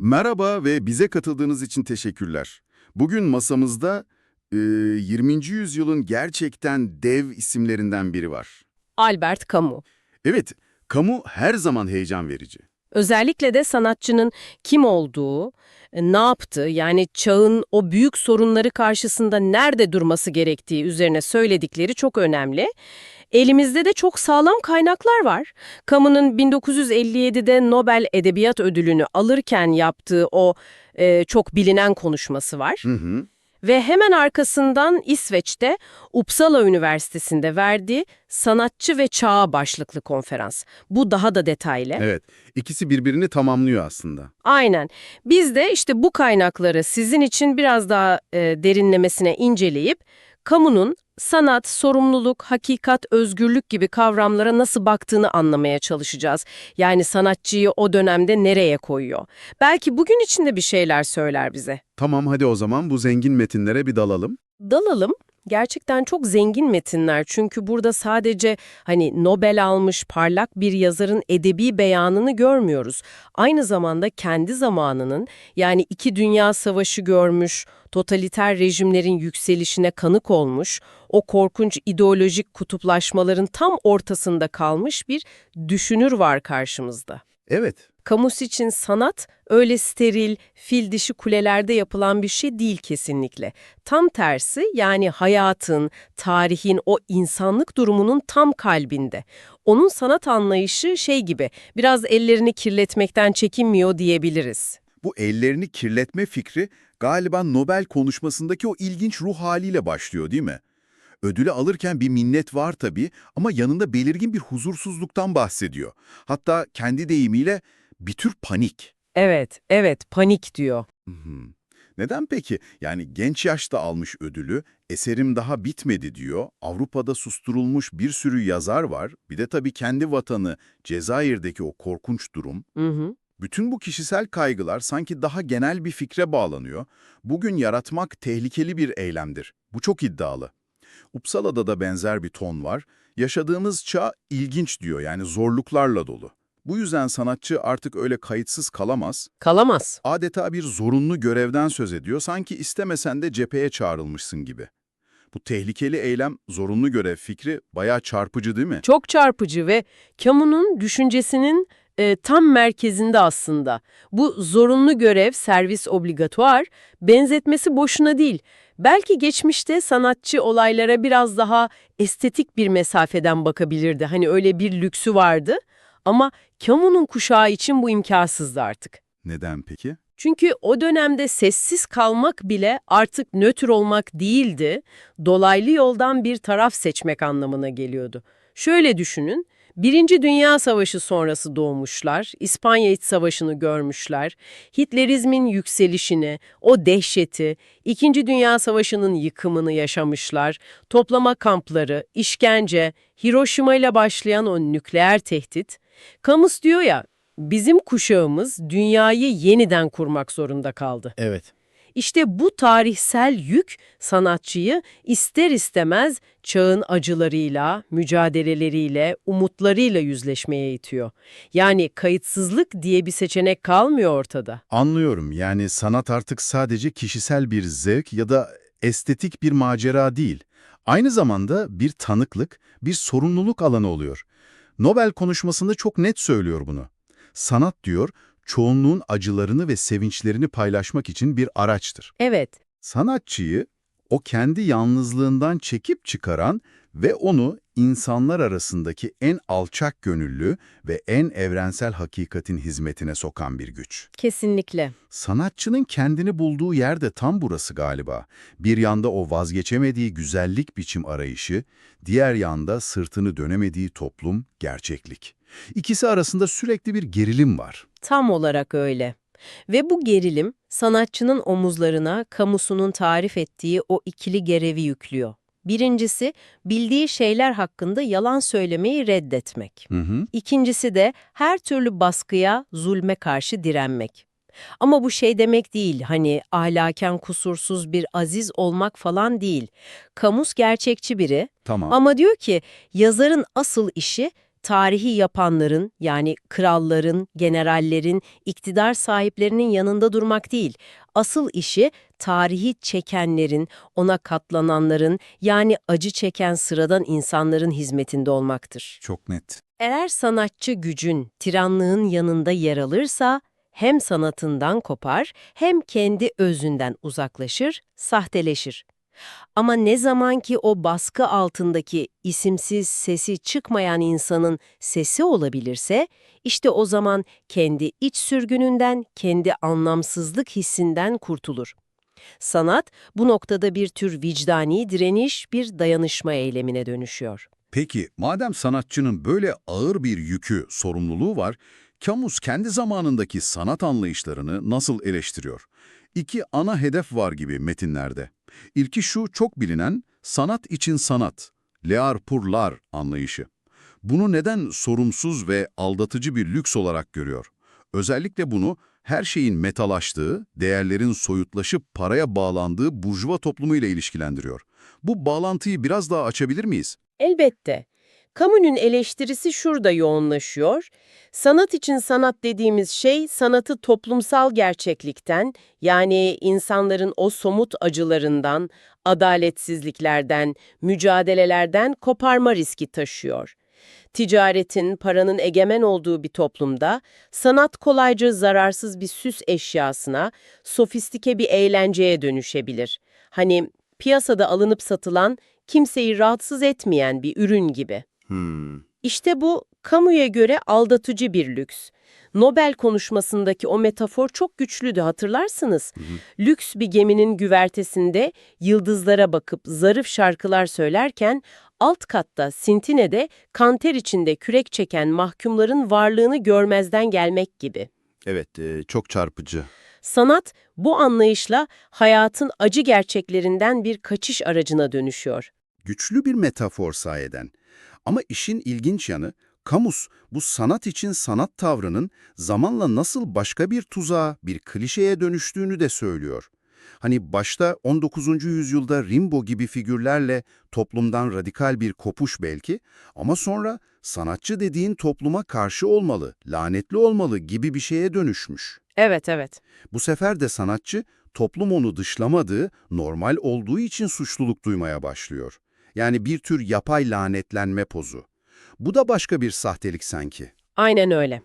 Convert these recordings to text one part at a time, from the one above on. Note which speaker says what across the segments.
Speaker 1: Merhaba ve bize katıldığınız için teşekkürler. Bugün masamızda e, 20. yüzyılın gerçekten dev isimlerinden biri var.
Speaker 2: Albert Camus.
Speaker 1: Evet, kamu her zaman heyecan verici.
Speaker 2: Özellikle de sanatçının kim olduğu, e, ne yaptığı yani çağın o büyük sorunları karşısında nerede durması gerektiği üzerine söyledikleri çok önemli. Elimizde de çok sağlam kaynaklar var. Camus'un 1957'de Nobel Edebiyat Ödülünü alırken yaptığı o e, çok bilinen konuşması var.
Speaker 1: Hı hı.
Speaker 2: Ve hemen arkasından İsveç'te Uppsala Üniversitesi'nde verdiği Sanatçı ve Çağı başlıklı konferans. Bu daha da detaylı.
Speaker 1: Evet, ikisi birbirini tamamlıyor aslında.
Speaker 2: Aynen. Biz de işte bu kaynakları sizin için biraz daha e, derinlemesine inceleyip kamunun sanat, sorumluluk, hakikat, özgürlük gibi kavramlara nasıl baktığını anlamaya çalışacağız. Yani sanatçıyı o dönemde nereye koyuyor? Belki bugün içinde bir şeyler söyler bize.
Speaker 1: Tamam hadi o zaman bu zengin metinlere bir dalalım.
Speaker 2: Dalalım. Gerçekten çok zengin metinler çünkü burada sadece hani Nobel almış parlak bir yazarın edebi beyanını görmüyoruz. Aynı zamanda kendi zamanının yani iki dünya savaşı görmüş, totaliter rejimlerin yükselişine kanık olmuş, o korkunç ideolojik kutuplaşmaların tam ortasında kalmış bir düşünür var karşımızda.
Speaker 1: Evet,
Speaker 2: Camus için sanat öyle steril, fil dişi kulelerde yapılan bir şey değil kesinlikle. Tam tersi yani hayatın, tarihin, o insanlık durumunun tam kalbinde. Onun sanat anlayışı şey gibi, biraz ellerini kirletmekten çekinmiyor diyebiliriz.
Speaker 1: bu ellerini kirletme fikri galiba Nobel konuşmasındaki o ilginç ruh haliyle başlıyor değil mi? Ödülü alırken bir minnet var tabii ama yanında belirgin bir huzursuzluktan bahsediyor. Hatta kendi deyimiyle bir tür panik.
Speaker 2: Evet, evet, panik diyor.
Speaker 1: Hı hı. Neden peki? Yani genç yaşta almış ödülü, eserim daha bitmedi diyor. Avrupa'da susturulmuş bir sürü yazar var. Bir de tabii kendi vatanı, Cezayir'deki o korkunç durum.
Speaker 2: Hı hı.
Speaker 1: Bütün bu kişisel kaygılar sanki daha genel bir fikre bağlanıyor. Bugün yaratmak tehlikeli bir eylemdir. Bu çok iddialı. Uppsala'da da benzer bir ton var. Yaşadığımız çağ ilginç diyor yani zorluklarla dolu. Bu yüzden sanatçı artık öyle kayıtsız kalamaz.
Speaker 2: Kalamaz.
Speaker 1: Adeta bir zorunlu görevden söz ediyor, sanki istemesen de cepheye çağrılmışsın gibi. Bu tehlikeli eylem, zorunlu görev fikri bayağı çarpıcı değil mi?
Speaker 2: Çok çarpıcı ve Camus'un düşüncesinin e, tam merkezinde aslında. Bu zorunlu görev, servis obligatuar, benzetmesi boşuna değil. Belki geçmişte sanatçı olaylara biraz daha estetik bir mesafeden bakabilirdi. Hani öyle bir lüksü vardı. Ama Camus'un kuşağı için bu imkansızdı artık.
Speaker 1: Neden peki?
Speaker 2: Çünkü o dönemde sessiz kalmak bile artık nötr olmak değildi, dolaylı yoldan bir taraf seçmek anlamına geliyordu. Şöyle düşünün, Birinci Dünya Savaşı sonrası doğmuşlar, İspanya İç Savaşı'nı görmüşler, Hitlerizmin yükselişini, o dehşeti, İkinci Dünya Savaşı'nın yıkımını yaşamışlar, toplama kampları, işkence, Hiroşima ile başlayan o nükleer tehdit. Camus diyor ya, Bizim kuşağımız dünyayı yeniden kurmak zorunda kaldı.
Speaker 1: Evet.
Speaker 2: İşte bu tarihsel yük sanatçıyı ister istemez çağın acılarıyla, mücadeleleriyle, umutlarıyla yüzleşmeye itiyor. Yani kayıtsızlık diye bir seçenek kalmıyor ortada.
Speaker 1: Anlıyorum. Yani sanat artık sadece kişisel bir zevk ya da estetik bir macera değil. Aynı zamanda bir tanıklık, bir sorumluluk alanı oluyor. Nobel konuşmasında çok net söylüyor bunu. Sanat diyor, çoğunluğun acılarını ve sevinçlerini paylaşmak için bir araçtır.
Speaker 2: Evet,
Speaker 1: Sanatçıyı o kendi yalnızlığından çekip çıkaran ve onu insanlar arasındaki en alçak gönüllü ve en evrensel hakikatin hizmetine sokan bir güç.
Speaker 2: kesinlikle.
Speaker 1: Sanatçının kendini bulduğu yer de tam burası galiba. Bir yanda o vazgeçemediği güzellik biçim arayışı, diğer yanda sırtını dönemediği toplum, gerçeklik. İkisi arasında sürekli bir gerilim var.
Speaker 2: Tam olarak öyle. Ve bu gerilim sanatçının omuzlarına kamusunun tarif ettiği o ikili görevi yüklüyor. Birincisi, bildiği şeyler hakkında yalan söylemeyi reddetmek.
Speaker 1: Hı hı.
Speaker 2: İkincisi de her türlü baskıya, zulme karşı direnmek. Ama bu şey demek değil, hani ahlaken kusursuz bir aziz olmak falan değil. Kamus gerçekçi biri
Speaker 1: Tamam.
Speaker 2: ama diyor ki yazarın asıl işi tarihi yapanların yani kralların, generallerin, iktidar sahiplerinin yanında durmak değil. Asıl işi tarihi çekenlerin, ona katlananların yani acı çeken sıradan insanların hizmetinde olmaktır.
Speaker 1: Çok net.
Speaker 2: Eğer sanatçı gücün, tiranlığın yanında yer alırsa hem sanatından kopar hem kendi özünden uzaklaşır, sahteleşir. Ama ne zaman ki o baskı altındaki isimsiz sesi çıkmayan insanın sesi olabilirse, işte o zaman kendi iç sürgününden, kendi anlamsızlık hissinden kurtulur. Sanat bu noktada bir tür vicdani direniş, bir dayanışma eylemine dönüşüyor.
Speaker 1: Peki madem sanatçının böyle ağır bir yükü, sorumluluğu var, Camus kendi zamanındaki sanat anlayışlarını nasıl eleştiriyor? İki ana hedef var gibi metinlerde. İlki şu çok bilinen sanat için sanat, l'art pour l'art anlayışı. Bunu neden sorumsuz ve aldatıcı bir lüks olarak görüyor? Özellikle bunu her şeyin metalaştığı, değerlerin soyutlaşıp paraya bağlandığı burjuva toplumuyla ilişkilendiriyor. Bu bağlantıyı biraz daha açabilir miyiz?
Speaker 2: Elbette. Camus'un eleştirisi şurada yoğunlaşıyor. Sanat için sanat dediğimiz şey sanatı toplumsal gerçeklikten yani insanların o somut acılarından, adaletsizliklerden, mücadelelerden koparma riski taşıyor. Ticaretin, paranın egemen olduğu bir toplumda sanat kolayca zararsız bir süs eşyasına, sofistike bir eğlenceye dönüşebilir. Hani piyasada alınıp satılan, kimseyi rahatsız etmeyen bir ürün gibi.
Speaker 1: Hmm.
Speaker 2: İşte bu kamuya göre aldatıcı bir lüks. Nobel konuşmasındaki o metafor çok güçlüydü hatırlarsınız. Lüks bir geminin güvertesinde yıldızlara bakıp zarif şarkılar söylerken alt katta Sintine'de kanter içinde kürek çeken mahkumların varlığını görmezden gelmek gibi.
Speaker 1: Evet, e, çok çarpıcı.
Speaker 2: Sanat bu anlayışla hayatın acı gerçeklerinden bir kaçış aracına dönüşüyor.
Speaker 1: Güçlü bir metafor sayeden. Ama işin ilginç yanı, Camus bu sanat için sanat tavrının zamanla nasıl başka bir tuzağa, bir klişeye dönüştüğünü de söylüyor. Hani başta 19. yüzyılda Rimbaud gibi figürlerle toplumdan radikal bir kopuş belki ama sonra sanatçı dediğin topluma karşı olmalı, lanetli olmalı gibi bir şeye dönüşmüş.
Speaker 2: Evet, evet.
Speaker 1: Bu sefer de sanatçı toplum onu dışlamadığı, normal olduğu için suçluluk duymaya başlıyor. Yani bir tür yapay lanetlenme pozu. Bu da başka bir sahtelik sanki.
Speaker 2: Aynen öyle.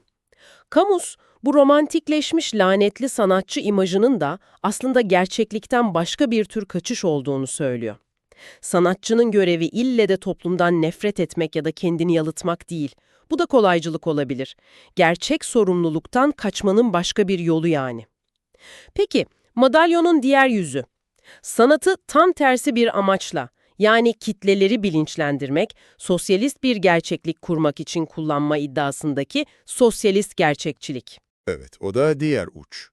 Speaker 2: Camus, bu romantikleşmiş lanetli sanatçı imajının da aslında gerçeklikten başka bir tür kaçış olduğunu söylüyor. Sanatçının görevi ille de toplumdan nefret etmek ya da kendini yalıtmak değil. Bu da kolaycılık olabilir. Gerçek sorumluluktan kaçmanın başka bir yolu yani. Peki, madalyonun diğer yüzü. Sanatı tam tersi bir amaçla, yani kitleleri bilinçlendirmek, sosyalist bir gerçeklik kurmak için kullanma iddiasındaki sosyalist gerçekçilik.
Speaker 1: Evet, o da diğer uç.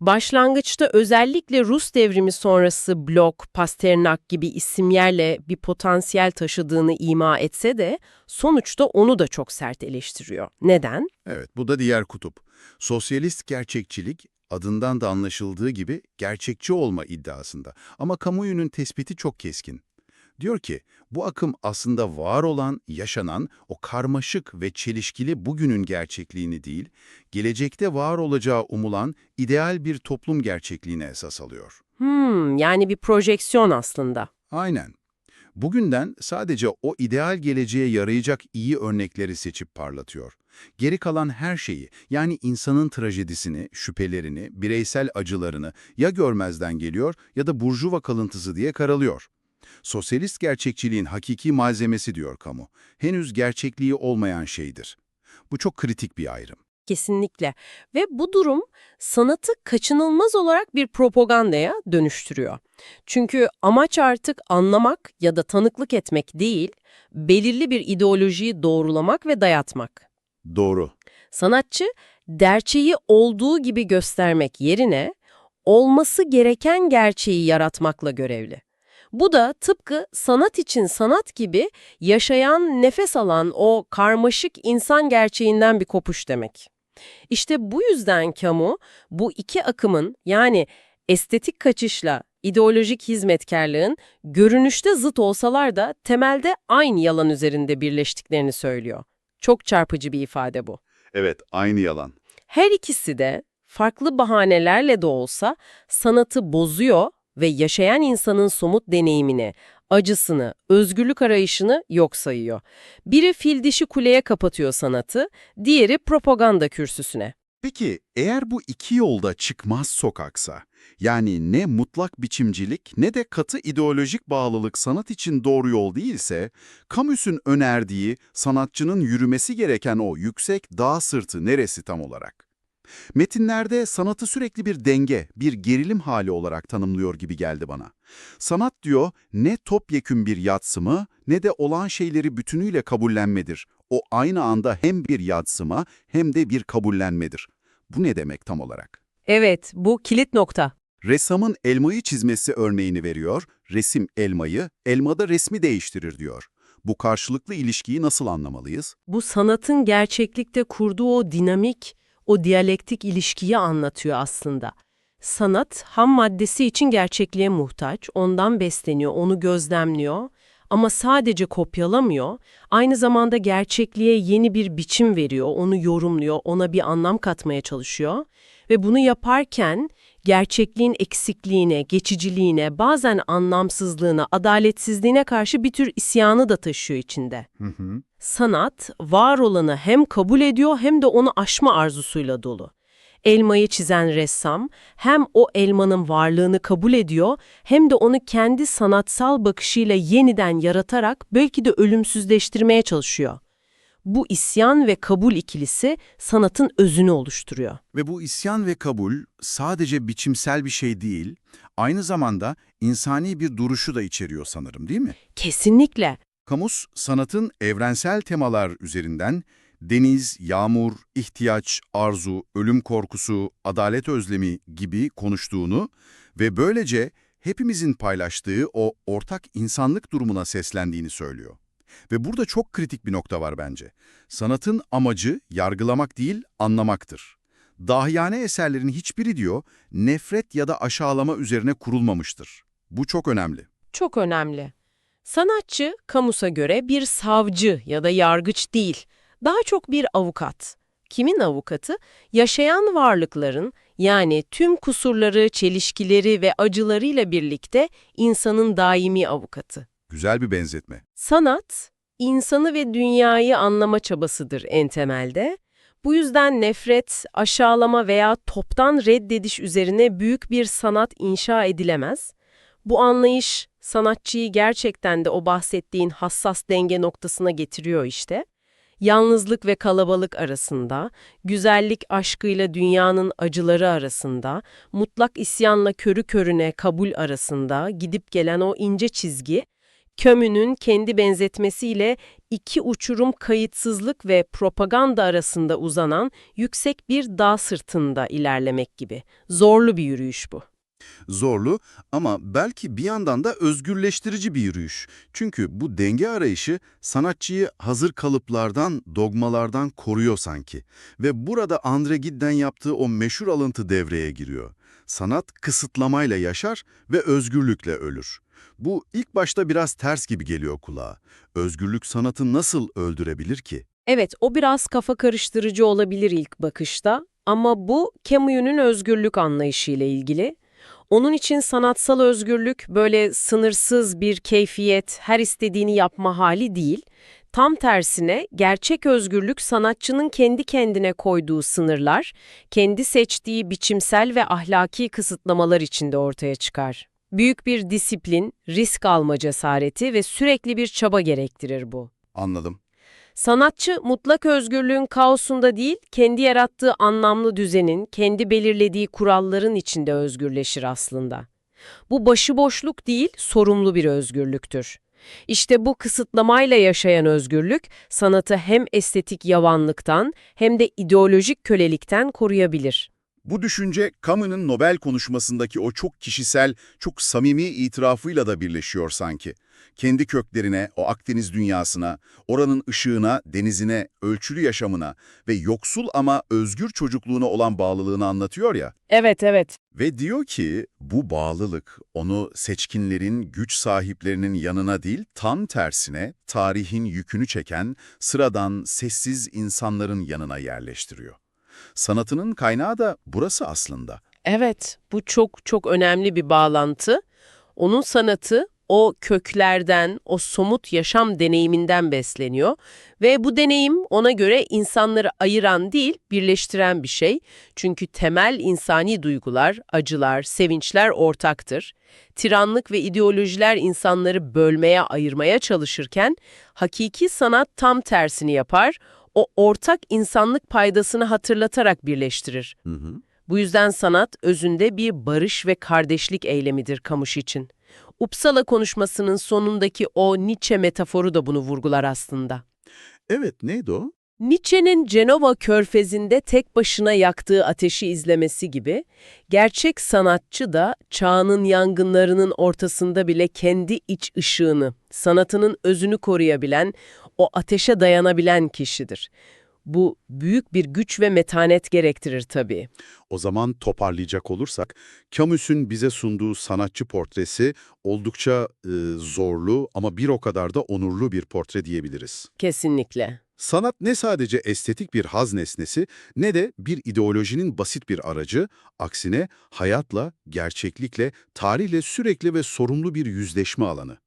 Speaker 2: Başlangıçta özellikle Rus devrimi sonrası Blok, Pasternak gibi isimlerle bir potansiyel taşıdığını ima etse de sonuçta onu da çok sert eleştiriyor. Neden?
Speaker 1: Evet, bu da diğer kutup. Sosyalist gerçekçilik, adından da anlaşıldığı gibi gerçekçi olma iddiasında. Ama kamuoyunun tespiti çok keskin. Diyor ki, bu akım aslında var olan, yaşanan, o karmaşık ve çelişkili bugünün gerçekliğini değil, gelecekte var olacağı umulan ideal bir toplum gerçekliğine esas alıyor.
Speaker 2: Hmm, yani bir projeksiyon aslında.
Speaker 1: Aynen. Bugünden sadece o ideal geleceğe yarayacak iyi örnekleri seçip parlatıyor. Geri kalan her şeyi, yani insanın trajedisini, şüphelerini, bireysel acılarını ya görmezden geliyor ya da burjuva kalıntısı diye karalıyor. Sosyalist gerçekçiliğin hakiki malzemesi diyor kamu. Henüz gerçekliği olmayan şeydir. Bu çok kritik bir ayrım.
Speaker 2: Kesinlikle. Ve bu durum sanatı kaçınılmaz olarak bir propagandaya dönüştürüyor. Çünkü amaç artık anlamak ya da tanıklık etmek değil, belirli bir ideolojiyi doğrulamak ve dayatmak.
Speaker 1: Doğru.
Speaker 2: Sanatçı, gerçeği olduğu gibi göstermek yerine olması gereken gerçeği yaratmakla görevli. Bu da tıpkı sanat için sanat gibi yaşayan, nefes alan o karmaşık insan gerçeğinden bir kopuş demek. İşte bu yüzden Camus, bu iki akımın yani estetik kaçışla ideolojik hizmetkarlığın görünüşte zıt olsalar da temelde aynı yalan üzerinde birleştiklerini söylüyor. Çok çarpıcı bir ifade bu.
Speaker 1: Evet, aynı yalan.
Speaker 2: Her ikisi de farklı bahanelerle de olsa sanatı bozuyor ve yaşayan insanın somut deneyimini, acısını, özgürlük arayışını yok sayıyor. Biri fil dişi kuleye kapatıyor sanatı, diğeri propaganda kürsüsüne.
Speaker 1: Peki eğer bu iki yolda çıkmaz sokaksa, yani ne mutlak biçimcilik ne de katı ideolojik bağlılık sanat için doğru yol değilse, Camus'un önerdiği sanatçının yürümesi gereken o yüksek dağ sırtı neresi tam olarak? Metinlerde sanatı sürekli bir denge, bir gerilim hali olarak tanımlıyor gibi geldi bana. Sanat diyor ne topyekün bir yatsıma ne de olan şeyleri bütünüyle kabullenmedir. O aynı anda hem bir yatsıma hem de bir kabullenmedir. Bu ne demek tam olarak?
Speaker 2: Evet, bu kilit nokta.
Speaker 1: Ressamın elmayı çizmesi örneğini veriyor, resim elmayı, elmada resmi değiştirir diyor. Bu karşılıklı ilişkiyi nasıl anlamalıyız?
Speaker 2: Bu sanatın gerçeklikte kurduğu o dinamik, o diyalektik ilişkiyi anlatıyor aslında. Sanat ham maddesi için gerçekliğe muhtaç, ondan besleniyor, onu gözlemliyor ama sadece kopyalamıyor, aynı zamanda gerçekliğe yeni bir biçim veriyor, onu yorumluyor, ona bir anlam katmaya çalışıyor ve bunu yaparken gerçekliğin eksikliğine, geçiciliğine, bazen anlamsızlığına, adaletsizliğine karşı bir tür isyanı da taşıyor içinde.
Speaker 1: Hı hı.
Speaker 2: Sanat, var olanı hem kabul ediyor hem de onu aşma arzusuyla dolu. Elmayı çizen ressam hem o elmanın varlığını kabul ediyor hem de onu kendi sanatsal bakışıyla yeniden yaratarak belki de ölümsüzleştirmeye çalışıyor. Bu isyan ve kabul ikilisi sanatın özünü oluşturuyor.
Speaker 1: Ve bu isyan ve kabul sadece biçimsel bir şey değil, aynı zamanda insani bir duruşu da içeriyor sanırım değil mi?
Speaker 2: Kesinlikle.
Speaker 1: Camus, sanatın evrensel temalar üzerinden deniz, yağmur, ihtiyaç, arzu, ölüm korkusu, adalet özlemi gibi konuştuğunu ve böylece hepimizin paylaştığı o ortak insanlık durumuna seslendiğini söylüyor. Ve burada çok kritik bir nokta var bence. Sanatın amacı yargılamak değil, anlamaktır. Dahiyane eserlerin hiçbiri diyor, nefret ya da aşağılama üzerine kurulmamıştır. Bu çok önemli.
Speaker 2: Çok önemli. Sanatçı, kamusa göre bir savcı ya da yargıç değil, daha çok bir avukat. Kimin avukatı? Yaşayan varlıkların, yani tüm kusurları, çelişkileri ve acılarıyla birlikte insanın daimi avukatı.
Speaker 1: Güzel bir benzetme.
Speaker 2: Sanat, insanı ve dünyayı anlama çabasıdır en temelde. Bu yüzden nefret, aşağılama veya toptan reddediş üzerine büyük bir sanat inşa edilemez. Bu anlayış sanatçıyı gerçekten de o bahsettiğin hassas denge noktasına getiriyor işte. Yalnızlık ve kalabalık arasında, güzellik aşkıyla dünyanın acıları arasında, mutlak isyanla körü körüne kabul arasında gidip gelen o ince çizgi, Kömünün kendi benzetmesiyle iki uçurum kayıtsızlık ve propaganda arasında uzanan yüksek bir dağ sırtında ilerlemek gibi. Zorlu bir yürüyüş bu.
Speaker 1: Zorlu ama belki bir yandan da özgürleştirici bir yürüyüş. Çünkü bu denge arayışı sanatçıyı hazır kalıplardan, dogmalardan koruyor sanki. Ve burada Andre Gide'den yaptığı o meşhur alıntı devreye giriyor. Sanat kısıtlamayla yaşar ve özgürlükle ölür. Bu ilk başta biraz ters gibi geliyor kulağa. Özgürlük sanatı nasıl öldürebilir ki?
Speaker 2: Evet, o biraz kafa karıştırıcı olabilir ilk bakışta ama bu Camus'un özgürlük anlayışıyla ilgili. Onun için sanatsal özgürlük böyle sınırsız bir keyfiyet, her istediğini yapma hali değil. Tam tersine gerçek özgürlük sanatçının kendi kendine koyduğu sınırlar, kendi seçtiği biçimsel ve ahlaki kısıtlamalar içinde ortaya çıkar. Büyük bir disiplin, risk alma cesareti ve sürekli bir çaba gerektirir bu.
Speaker 1: Anladım.
Speaker 2: Sanatçı mutlak özgürlüğün kaosunda değil, kendi yarattığı anlamlı düzenin, kendi belirlediği kuralların içinde özgürleşir aslında. Bu başıboşluk değil, sorumlu bir özgürlüktür. İşte bu kısıtlamayla yaşayan özgürlük, sanatı hem estetik yavanlıktan hem de ideolojik kölelikten koruyabilir.
Speaker 1: Bu düşünce Camus'un Nobel konuşmasındaki o çok kişisel, çok samimi itirafıyla da birleşiyor sanki.
Speaker 3: Kendi köklerine, o Akdeniz dünyasına, oranın ışığına, denizine, ölçülü yaşamına ve yoksul ama özgür çocukluğuna olan bağlılığını anlatıyor ya.
Speaker 2: Evet, evet.
Speaker 3: Ve diyor ki bu bağlılık onu seçkinlerin, güç sahiplerinin yanına değil tam tersine tarihin yükünü çeken sıradan, sessiz insanların yanına yerleştiriyor. Sanatının kaynağı da burası aslında.
Speaker 2: Evet, bu çok çok önemli bir bağlantı. Onun sanatı o köklerden, o somut yaşam deneyiminden besleniyor ve bu deneyim ona göre insanları ayıran değil, birleştiren bir şey. Çünkü temel insani duygular, acılar, sevinçler ortaktır. Tiranlık ve ideolojiler insanları bölmeye, ayırmaya çalışırken hakiki sanat tam tersini yapar. O ortak insanlık paydasını hatırlatarak birleştirir.
Speaker 3: Hı hı.
Speaker 2: Bu yüzden sanat özünde bir barış ve kardeşlik eylemidir Kamuş için. Uppsala konuşmasının sonundaki o Nietzsche metaforu da bunu vurgular aslında.
Speaker 3: Evet, neydi o?
Speaker 2: Nietzsche'nin Cenova körfezinde tek başına yaktığı ateşi izlemesi gibi, gerçek sanatçı da çağının yangınlarının ortasında bile kendi iç ışığını, sanatının özünü koruyabilen, o ateşe dayanabilen kişidir. Bu büyük bir güç ve metanet gerektirir tabii.
Speaker 1: O zaman toparlayacak olursak, Camus'un bize sunduğu sanatçı portresi oldukça e, zorlu ama bir o kadar da onurlu bir portre diyebiliriz.
Speaker 2: Kesinlikle.
Speaker 1: Sanat ne sadece estetik bir haz nesnesi ne de bir ideolojinin basit bir aracı, aksine hayatla, gerçeklikle, tarihle sürekli ve sorumlu bir yüzleşme alanı.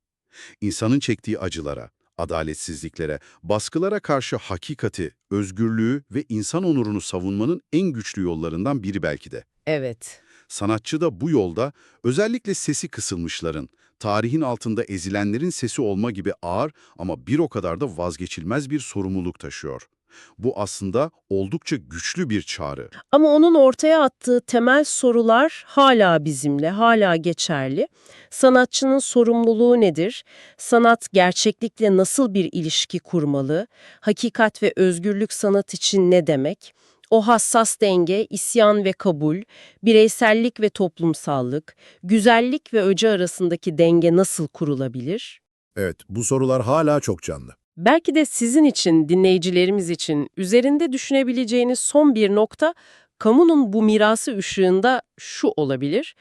Speaker 1: İnsanın çektiği acılara, adaletsizliklere, baskılara karşı hakikati, özgürlüğü ve insan onurunu savunmanın en güçlü yollarından biri belki de.
Speaker 2: Evet.
Speaker 1: Sanatçı da bu yolda özellikle sesi kısılmışların, tarihin altında ezilenlerin sesi olma gibi ağır ama bir o kadar da vazgeçilmez bir sorumluluk taşıyor. Bu aslında oldukça güçlü bir çağrı.
Speaker 2: Ama onun ortaya attığı temel sorular hala bizimle, hala geçerli. Sanatçının sorumluluğu nedir? Sanat gerçeklikle nasıl bir ilişki kurmalı? Hakikat ve özgürlük sanat için ne demek? O hassas denge, isyan ve kabul, bireysellik ve toplumsallık, güzellik ve öce arasındaki denge nasıl kurulabilir?
Speaker 4: Evet, bu sorular hala çok canlı.
Speaker 2: Belki de sizin için, dinleyicilerimiz için üzerinde düşünebileceğiniz son bir nokta, kamunun bu mirası ışığında şu olabilir.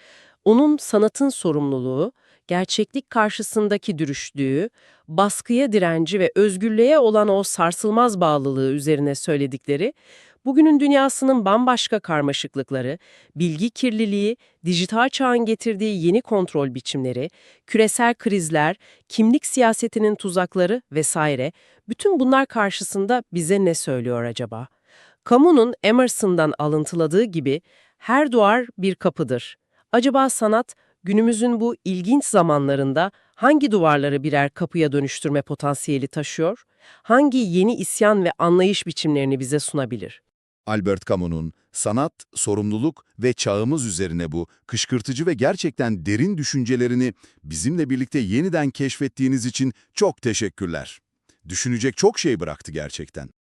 Speaker 2: Onun sanatın sorumluluğu, gerçeklik karşısındaki dürüstlüğü, baskıya direnci ve özgürlüğe olan o sarsılmaz bağlılığı üzerine söyledikleri, bugünün dünyasının bambaşka karmaşıklıkları, bilgi kirliliği, dijital çağın getirdiği yeni kontrol biçimleri, küresel krizler, kimlik siyasetinin tuzakları vesaire, bütün bunlar karşısında bize ne söylüyor acaba? Kamunun Emerson'dan alıntıladığı gibi her duvar bir kapıdır. Acaba sanat günümüzün bu ilginç zamanlarında hangi duvarları birer kapıya dönüştürme potansiyeli taşıyor? Hangi yeni isyan ve anlayış biçimlerini bize sunabilir?
Speaker 4: Albert Camus'un sanat, sorumluluk ve çağımız üzerine bu kışkırtıcı ve gerçekten derin düşüncelerini bizimle birlikte yeniden keşfettiğiniz için çok teşekkürler. Düşünecek çok şey bıraktı gerçekten.